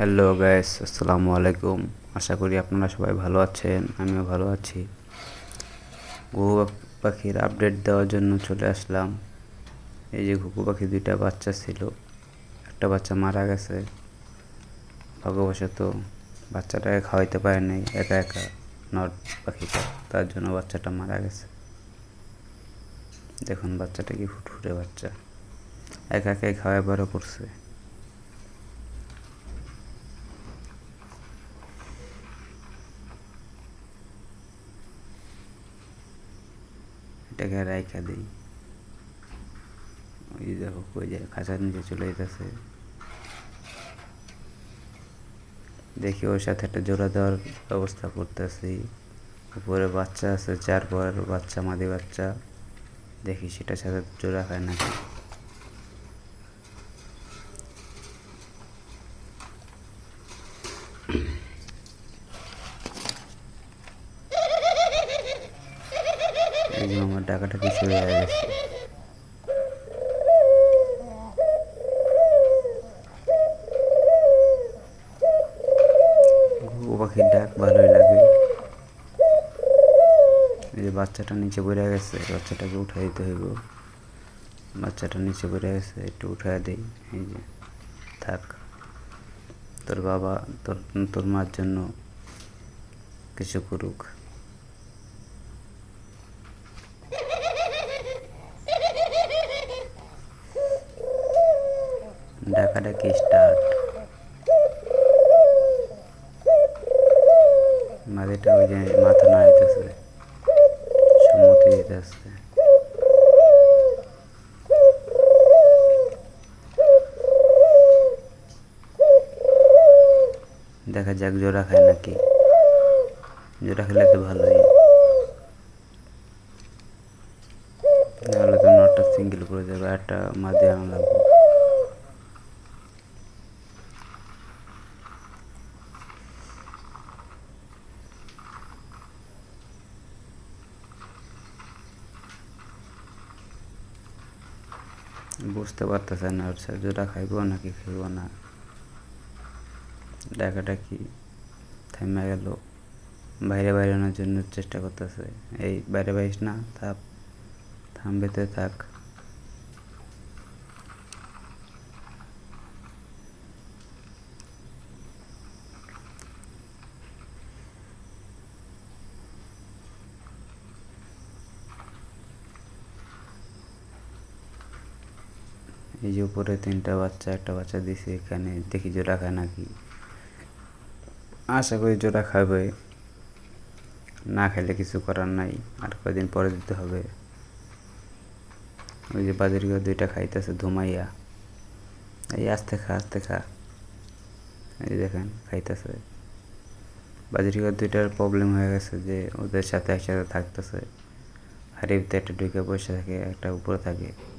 Hello guys আসসালামু আলাইকুম আশা করি আপনারা সবাই ভালো আছেন, আমিও ভালো আছি। ঘুঘু পাখির আপডেট দেওয়ার জন্য চলে আসলাম। এই যে ঘুঘু পাখি দুইটা বাচ্চা ছিল, একটা বাচ্চা মারা গেছে। ভাগ্যবশত বাচ্চাটাকে খাওয়াইতে পারে নাই, একা একা নর পাখিটা, তার জন্য বাচ্চাটা মারা গেছে। দেখুন বাচ্চাটা কি ফুটফুটে বাচ্চা। একা একাই খাওয়াই বড় করছে। এটাকে রাইখা দিই। ওই দেখো কই যায়, খাঁচার নিচে চলে যেতেছে দেখি ওর সাথে একটা জোড়া দেওয়ার ব্যবস্থা করতেছি। উপরে বাচ্চা আছে, চার পর বাচ্চা, মাদি বাচ্চা। দেখি সেটার সাথে জোড়া হয় নাকি। যে আমার টাকাটা কিছু হয়ে গেছে। ঘুঘু পাখির ডাক ভালোই লাগে। এই যে বাচ্চাটা নিচে পড়ে গেছে, বাচ্চাটাকে উঠাই দিতে হইব। বাচ্চাটা নিচে পড়ে গেছে, একটু উঠাই দিই, এই যে, থাক। তোর বাবা, তোর তোর মার জন্য কিছু করুক। ডাকাডাকি স্টার্ট মাদিটা ওই যে মাথা নাড়াইতেছে, সম্মতি দিতেছে। দেখা যাক জোড়া খায় নাকি। জোড়া খেলে তো ভালোই। নাহলে তো নটটা সিঙ্গেল করে যাবে একটা মাদি আনা লাগবে বুঝতে পারতেছে না ওর সাথে জোড়া খাইব নাকি খাইব না? ডাকাডাকি থেমে গেল? বাইরে বাইরে আনার জন্য চেষ্টা করতেছে। এই বাইরে বাইস না, থাক থামবেতে থাক। এই যে উপরে তিনটা বাচ্চা, একটা বাচ্চা দিছে এখানে, দেখি জোড়া খায় নাকি? আশা করি জোড়া খাবে। না খেলে কিছু করার নাই, আর কয়দিন পরে দিতে হবে। ওই যে বাজার গিয়ে দুইটা খাইতেছে, ধুমাইয়া। এই আস্তে খা আস্তে খা। এই দেখেন, খাইতেছে। বাজারিঘর দুইটার প্রবলেম হয়ে গেছে যে, ওদের সাথে একসাথে থাকতেছে। হারিফতে একটা ঢুকে বসে থাকে, একটা উপরে থাকে।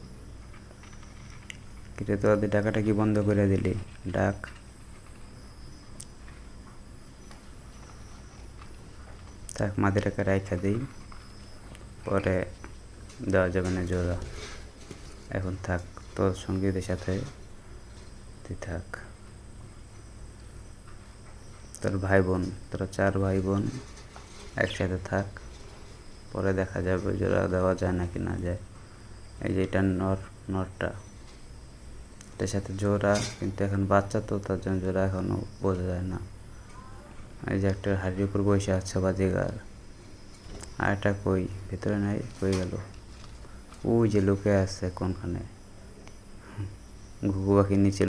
কিন্তু তো ডাকাটা কি বন্ধ করে দিলি? ডাক। থাক মাদিটাকে রাইখা দিই। পরে দেওয়া যাবে না জোড়া। এখন থাক, তোর সঙ্গীদের সাথে তুই থাক। তোর ভাই বোন তোর চার ভাই বোন একসাথে থাক। পরে দেখা যাবে জোড়া দেওয়া যায় নাকি না যায়। এই যে এটা নর, নরটা। এটার সাথে জোড়া, কিন্তু এখন বাচ্চা তো তার জন্য জোড়া এখনও বোঝা যায় না। এই যে একটা হাড়ির উপর বসে আছে বাজিগার। আর একটা কই? ভেতরে নাই? কই গেল? ওই যে লোকে আছে কোনখানে? ঘুঘু পাখির নিচে